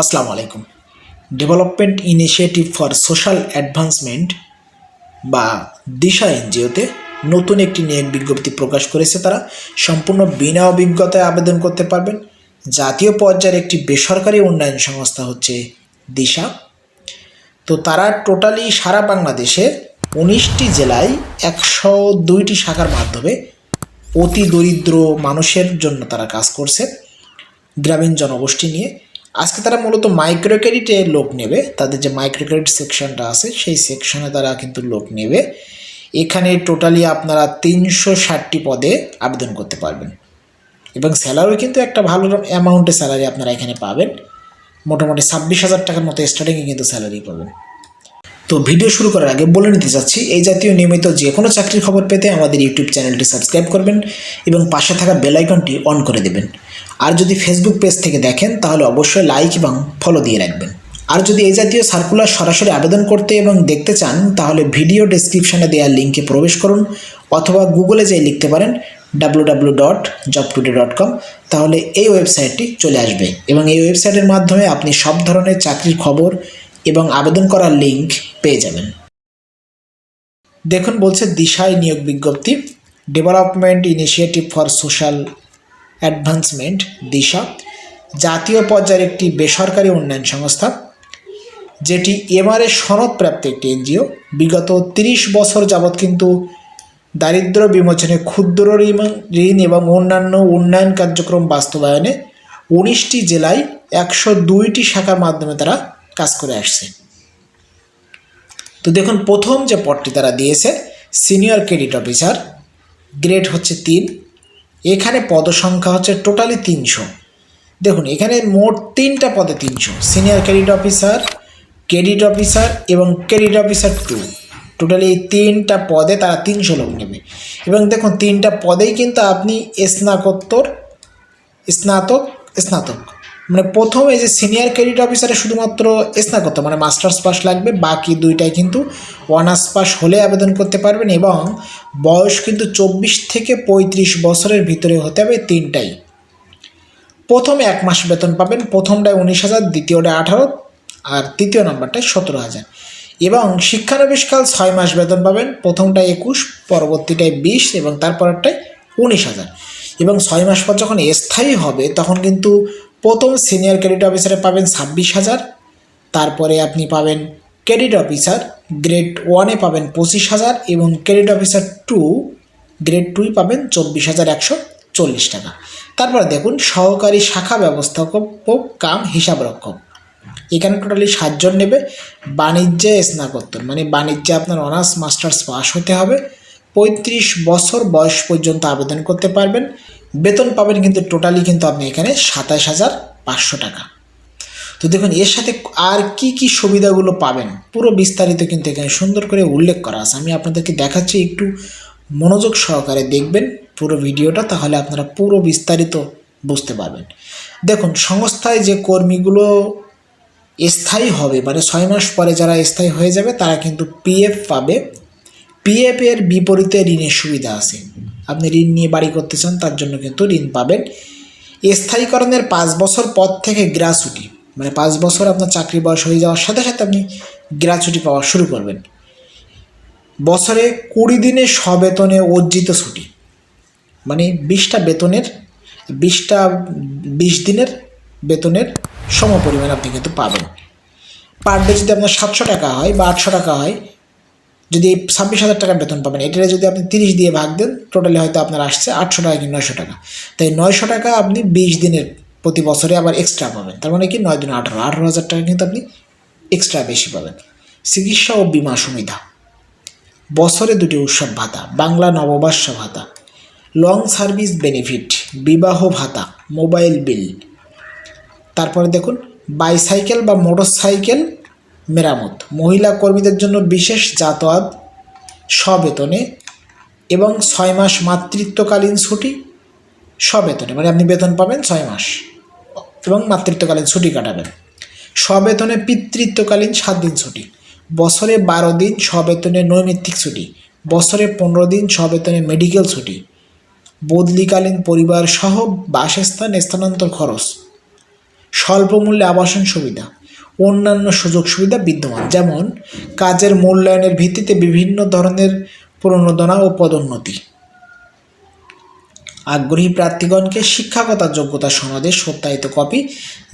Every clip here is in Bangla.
আসসালামু আলাইকুম। Development initiative for social advancement বা দিশা এনজিওতে নতুন একটি নিয়োগ বিজ্ঞপ্তি প্রকাশ করেছে তারা। সম্পূর্ণ বিনা অভিজ্ঞতায় আবেদন করতে পারবেন। জাতীয় পর্যায়ের একটি বেসরকারি উন্নয়ন সংস্থা হচ্ছে দিশা। তো তারা টোটালি সারা বাংলাদেশে উনিশটি জেলায় একশো দুইটি শাখার মাধ্যমে অতি দরিদ্র মানুষের জন্য তারা কাজ করছে। গ্রামীণ জনগোষ্ঠী নিয়ে আজকে তারা মূলত মাইক্রো ক্রেডিটে লোক নেবে, তাদের যে মাইক্রো ক্রেডিট সেকশনটা আছে, সেই সেকশনে তারা কিন্তু লোক নেবে। এখানে টোটালি আপনারা তিনশো ষাটটি পদে আবেদন করতে পারবেন। এবং স্যালারিও কিন্তু একটা ভালো অ্যামাউন্টের স্যালারি আপনারা এখানে পাবেন। মোটামুটি ছাব্বিশ হাজার টাকার মতো স্টার্টিংয়ে কিন্তু স্যালারি পাবেন। তো ভিডিও শুরু করার আগে বলে নিতে চাচ্ছি, এই জাতীয় নিয়মিত যে কোনো চাকরির খবর পেতে আমাদের ইউটিউব চ্যানেলটি সাবস্ক্রাইব করবেন এবং পাশে থাকা বেল আইকনটি অন করে দেবেন। আর যদি ফেসবুক পেজ থেকে দেখেন, তাহলে অবশ্যই লাইক এবং ফলো দিয়ে রাখবেন। আর যদি এই জাতীয় সার্কুলার সরাসরি আবেদন করতে এবং দেখতে চান, তাহলে ভিডিও ডেসক্রিপশনে দেওয়া লিঙ্কে প্রবেশ করুন, অথবা গুগলে যেয়ে লিখতে পারেন W dot job dot com তাহলে এই ওয়েবসাইটটি চলে আসবে। এবং এই ওয়েবসাইটের মাধ্যমে আপনি সব ধরনের চাকরির খবর এবং আবেদন করার লিঙ্ক পেয়ে যাবেন। দেখুন, বলছে দিশায় নিয়োগ বিজ্ঞপ্তি development initiative for social advancement, Disha, জাতীয় পর্যায়ের একটি বেসরকারি উন্নয়ন সংস্থা, যেটি এমআরএ সনদপ্রাপ্ত একটি এনজিও। বিগত তিরিশ বছর যাবৎ কিন্তু দারিদ্র বিমোচনে ক্ষুদ্র ঋণ এবং অন্যান্য উন্নয়ন কার্যক্রম বাস্তবায়নে উনিশটি জেলায় একশো দুইটি শাখার মাধ্যমে তারা কাজ করে আসছে। তো দেখুন, প্রথম যে পদটি তারা দিয়েছে, সিনিয়র ক্রেডিট অফিসার, গ্রেড হচ্ছে তিন। এখানে পদসংখ্যা হচ্ছে টোটালি তিনশো। দেখুন, এখানে মোট তিনটা পদে তিনশো। Senior credit officer credit officer এবং ক্রেডিট অফিসার টু। টোটালি এই তিনটা পদে তারা তিনশো লোক নেবে। এবং দেখুন, তিনটা পদেই কিন্তু আপনি স্নাকোত্তর স্নাতক স্নাতক। মানে প্রথম এই যে সিনিয়র ক্রেডিট অফিসারে শুধুমাত্র স্নাতক মানে মাস্টার্স পাস লাগবে, বাকি দুইটাই কিন্তু অনার্স পাস হলে আবেদন করতে পারবেন এবং বয়স কিন্তু চব্বিশ থেকে পঁয়ত্রিশ বছরের ভিতরে হতে হবে তিনটাই। প্রথমে এক মাস বেতন পাবেন, প্রথমটায় উনিশ হাজার, দ্বিতীয়টায় আঠারো, আর তৃতীয় নাম্বারটায় সতেরো হাজার। এবং শিক্ষানবিশকাল ছয় মাস বেতন পাবেন, প্রথমটায় একুশ, পরবর্তীটায় বিশ এবং তারপরেরটায় উনিশ হাজার। এবং ছয় মাস পর যখন স্থায়ী হবে, তখন কিন্তু প্রথম সিনিয়র ক্রেডিট অফিসারে পাবেন ছাব্বিশ হাজার, তারপরে আপনি পাবেন ক্রেডিট অফিসার গ্রেড ওয়ানে পাবেন পঁচিশ হাজার এবং ক্রেডিট অফিসার টু, গ্রেড টুই পাবেন চব্বিশ হাজার একশো চল্লিশ টাকা। তারপরে দেখুন, সহকারী শাখা ব্যবস্থাপক কাম হিসাবরক্ষক এখানে টোটালি সাতজন নেবে। বাণিজ্যে স্নাতকোত্তর মানে বাণিজ্যে আপনার অনার্স, মাস্টার্স পাস হতে হবে। পঁয়ত্রিশ বছর বয়স পর্যন্ত আবেদন করতে পারবেন। বেতন পাবেন কিন্তু টোটালি কিন্তু আপনি এখানে সাতাশ হাজার পাঁচশো টাকা। তো দেখুন, এর সাথে আর কি কি সুবিধাগুলো পাবেন, পুরো বিস্তারিত কিন্তু এখানে সুন্দর করে উল্লেখ করা আছে। আমি আপনাদেরকে দেখাচ্ছি, একটু মনোযোগ সহকারে দেখবেন পুরো ভিডিওটা, তাহলে আপনারা পুরো বিস্তারিত বুঝতে পারবেন। দেখুন, সংস্থায় যে কর্মীগুলো স্থায়ী হবে মানে ছয় মাস পরে যারা স্থায়ী হয়ে যাবে, তারা কিন্তু পিএফ পাবে। পিএফ এর বিপরীতে ঋণের সুবিধা আছে। আপনি ঋণ নিয়ে বাড়ি করতে চান, তার জন্য কিন্তু ঋণ পাবেন। স্থায়ীকরণের পাঁচ বছর পর থেকে গ্রাচুটি মানে পাঁচ বছর আপনার চাকরি বয়স হয়ে যাওয়ার সাথে সাথে আপনি গ্রাচুটি পাওয়া শুরু করবেন। বছরে কুড়ি দিনের সবেতনে অর্জিত ছুটি মানে বিশটা বেতনের, বিশটা, বিশ দিনের বেতনের সম পরিমাণ আপনি কিন্তু পাবেন। পার ডে যদি আপনার সাতশো টাকা হয় বা আটশো টাকা হয় যদি ছাব্বিশ হাজার টাকা বেতন পাবেন এটা যদি আপনি তিরিশ দিয়ে ভাগ দেন টোটালি হয়তো আপনার আসছে আটশো টাকা কি নয়শো টাকা। তাই নয়শো টাকা আপনি বিশ দিনের প্রতি বছরে আবার এক্সট্রা পাবেন। তার মানে কি? নয় দিন আঠারো। আঠারো হাজার টাকা কিন্তু আপনি এক্সট্রা বেশি পাবেন। চিকিৎসা ও বিমা সুবিধা। বছরে দুটি উৎসব ভাতা। বাংলা নববর্ষ ভাতা। Long service benefit. বিবাহ ভাতা। Mobile bill. তারপরে দেখুন, বাইসাইকেল বা মোটর সাইকেল মেরামত। মহিলা কর্মীদের জন্য বিশেষ যাতায়াত, সবেতনে এবং ছয় মাস মাতৃত্বকালীন ছুটি, সবেতনে। মানে আপনি বেতন পাবেন ছয় মাস এবং মাতৃত্বকালীন ছুটি কাটাবেন। সবেতনে পিতৃত্বকালীন সাত দিন ছুটি। বছরে বারো দিন সবেতনে নৈমিত্তিক ছুটি। বছরে পনেরো দিন সবেতনে মেডিকেল ছুটি। বদলিকালীন পরিবার সহ বাসস্থান স্থানান্তর খরচ। স্বল্পমূল্যে আবাসন সুবিধা। অন্যান্য সুযোগ সুবিধা বিদ্যমান, যেমন কাজের মূল্যায়নের ভিত্তিতে বিভিন্ন ধরনের প্রণোদনা ও পদোন্নতি। আগ্রহী প্রার্থীগণকে শিক্ষাগত যোগ্যতা সনদের সত্যায়িত কপি,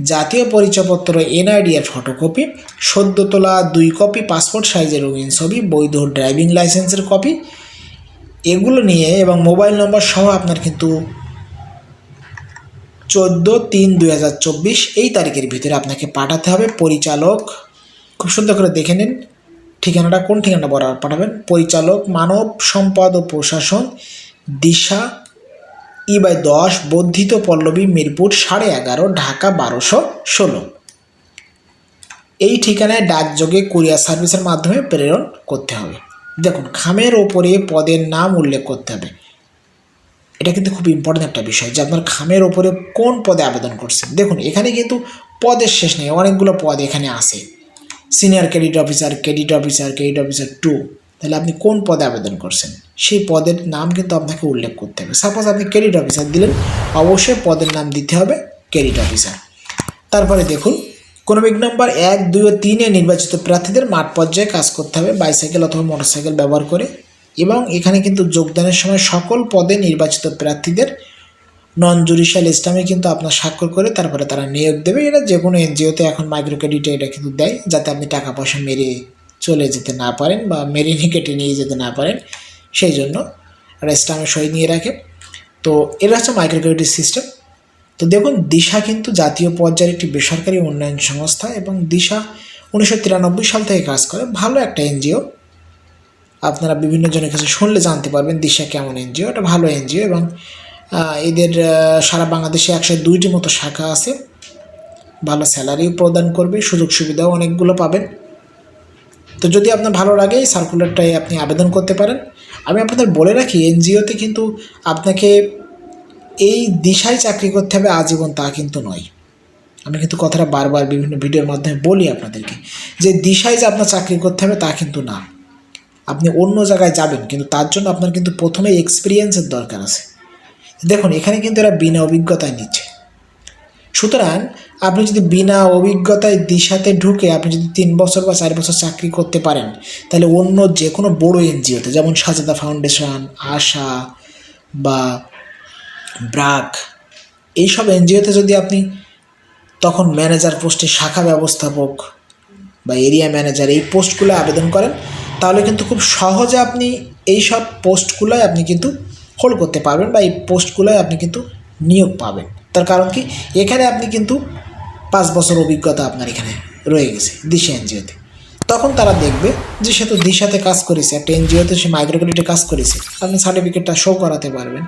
জাতীয় পরিচয়পত্র এনআইডি এর ফটোকপি সদ্য তোলা দুই কপি, পাসপোর্ট সাইজের রঙিন ছবি, বৈধ ড্রাইভিং লাইসেন্সের কপি। এগুলো নিয়ে এবং মোবাইল নম্বর সহ আপনার কিন্তু চোদ্দ তিন দুই হাজার চব্বিশ এই তারিখের ভিতরে আপনাকে পাঠাতে হবে পরিচালক। খুব সুন্দর করে দেখে নিন। ঠিকানাটা কোন ঠিকানা বরাবর পাঠাবেন? পরিচালক, মানব সম্পদ ও প্রশাসন, দিশা, ই বাই দশ, বর্ধিত পল্লবী, মিরপুর, সাড়ে এগারো, ঢাকা বারোশো ষোলো। এই ঠিকানায় ডাকযোগে কুরিয়ার সার্ভিসের মাধ্যমে প্রেরণ করতে হবে। দেখুন, খামের ওপরে পদের নাম উল্লেখ করতে হবে। এটা কিন্তু খুব ইম্পর্টেন্ট একটা বিষয় যে আপনার খামের ওপরে কোন পদে আবেদন করছেন। দেখুন, এখানে কিন্তু পদের শেষ নেই, অনেকগুলো পদ এখানে আসে senior credit officer credit officer credit officer two তাহলে আপনি কোন পদে আবেদন করছেন? সেই পদের নাম কিন্তু আপনাকে উল্লেখ করতে হবে। সাপোজ আপনি ক্রেডিট অফিসার দিলেন, অবশ্যই পদের নাম দিতে হবে ক্রেডিট অফিসার তারপরে দেখুন কোনো ক্রমিক নম্বর এক, দুই ও তিনে নির্বাচিত প্রার্থীদের মাঠ পর্যায়ে কাজ করতে হবে বাইসাইকেল অথবা মোটরসাইকেল ব্যবহার করে। এবং এখানে কিন্তু যোগদানের সময় সকল পদে নির্বাচিত প্রার্থীদের নন জুডিশিয়াল ইসলামে কিন্তু আপনার স্বাক্ষর করে তারপরে তারা নিয়োগ দেবে। এটা যে কোনো এনজিওতে এখন মাইক্রো ক্রেডিটে এটা কিন্তু দেয়, যাতে আপনি টাকা পয়সা মেরে চলে যেতে না পারেন বা মেরে কেটে নিয়ে যেতে না পারেন। সেই জন্য একটা স্টামে সই নিয়ে রাখে। তো এটা হচ্ছে মাইক্রো ক্রেডিট সিস্টেম তো দেখুন, দিশা কিন্তু জাতীয় পর্যায়ের একটি বেসরকারি উন্নয়ন সংস্থা এবং দিশা উনিশশো তিরানব্বই সাল থেকে কাজ করে। ভালো একটা এনজিও। আপনারা বিভিন্ন জনের কাছে শুনলে জানতে পারবেন দিশা কেমন এনজিও। এটা ভালো এনজিও এবং এদের সারা বাংলাদেশে একশো দুইটি মতো শাখা আছে। ভালো স্যালারিও প্রদান করবে, সুযোগ সুবিধাও অনেকগুলো পাবেন। তো যদি আপনার ভালো লাগে, এই সার্কুলারটাই আপনি আবেদন করতে পারেন। আমি আপনাদের বলে রাখি, এনজিওতে কিন্তু আপনাকে এই দিশায় চাকরি করতে হবে, আজীবন তা কিন্তু নয়। আমি কিন্তু কথাটা বারবার বিভিন্ন ভিডিওর মাধ্যমে বলি আপনাদেরকে, যে দিশায় যে আপনার চাকরি করতে হবে তা কিন্তু না। আপনি অন্য জায়গায় যাবেন, কিন্তু তার জন্য আপনার কিন্তু প্রথমে এক্সপিরিয়েন্সের দরকার আছে। দেখুন, এখানে কিন্তু এরা বিনা অভিজ্ঞতায় নিচ্ছে। সুতরাং, আপনি যদি বিনা অভিজ্ঞতায় দিশাতে ঢুকে আপনি যদি তিন বছর বা চার বছর চাকরি করতে পারেন, তাহলে অন্য যে কোনো বড় এনজিওতে যেমন সাজাদা ফাউন্ডেশন, আশা বা ব্রাক, এইসব এনজিওতে যদি আপনি তখন ম্যানেজার পোস্টে শাখা ব্যবস্থাপক বা এরিয়া ম্যানেজার এই পোস্টগুলো আবেদন করেন তাহলে কিন্তু খুব সহজে আপনি এই সব পোস্টগুলোয় আপনি কিন্তু হোল্ড করতে পারবেন বা এই পোস্টগুলোয় আপনি কিন্তু নিয়োগ পাবেন। তার কারণ কি? এখানে আপনি কিন্তু পাঁচ বছর অভিজ্ঞতা আপনার এখানে রয়ে গেছে, দিশা এনজিওতে। তখন তারা দেখবে যে সে তো দিশাতে কাজ করেছে, একটা এনজিওতে সে মাইক্রো ক্রেডিটে কাজ করেছে, আপনি সার্টিফিকেটটা শো করাতে পারবেন।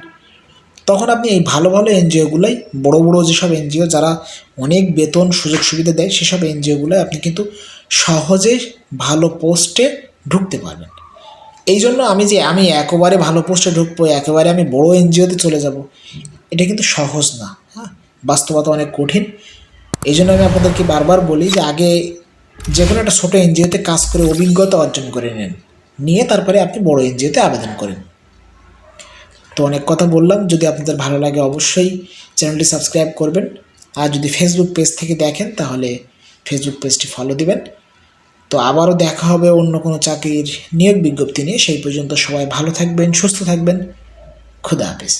তখন আপনি এই ভালো ভালো এনজিওগুলোই, বড় বড় যেসব এনজিও যারা অনেক বেতন সুযোগ সুবিধা দেয়, সেসব এনজিওগুলোয় আপনি কিন্তু সহজে ভালো পোস্টে ঢুকতে পারবেন। এই জন্য আমি যে আমি একেবারে ভালো পোস্টে ঢুকবো, একেবারে আমি বড় এনজিওতে চলে যাব, এটা কিন্তু সহজ না হ্যাঁ? বাস্তবতা অনেক কঠিন। এই জন্য আমি আপনাদেরকে বারবার বলি যে আগে যে কোনো একটা ছোটো এনজিওতে কাজ করে অভিজ্ঞতা অর্জন করে নেন, নিয়ে তারপরে আপনি বড় এনজিওতে আবেদন করেন। তো অনেক কথা বললাম, যদি আপনাদের ভালো লাগে অবশ্যই চ্যানেলটি সাবস্ক্রাইব করবেন, আর যদি ফেসবুক পেজ থেকে দেখেন তাহলে ফেসবুক পেজটি ফলো দিবেন। তো আবারও দেখা হবে অন্য কোনো চাকরির নিয়োগ বিজ্ঞপ্তি নিয়ে। সেই পর্যন্ত সবাই ভালো থাকবেন, সুস্থ থাকবেন। খুদা হাফিজ।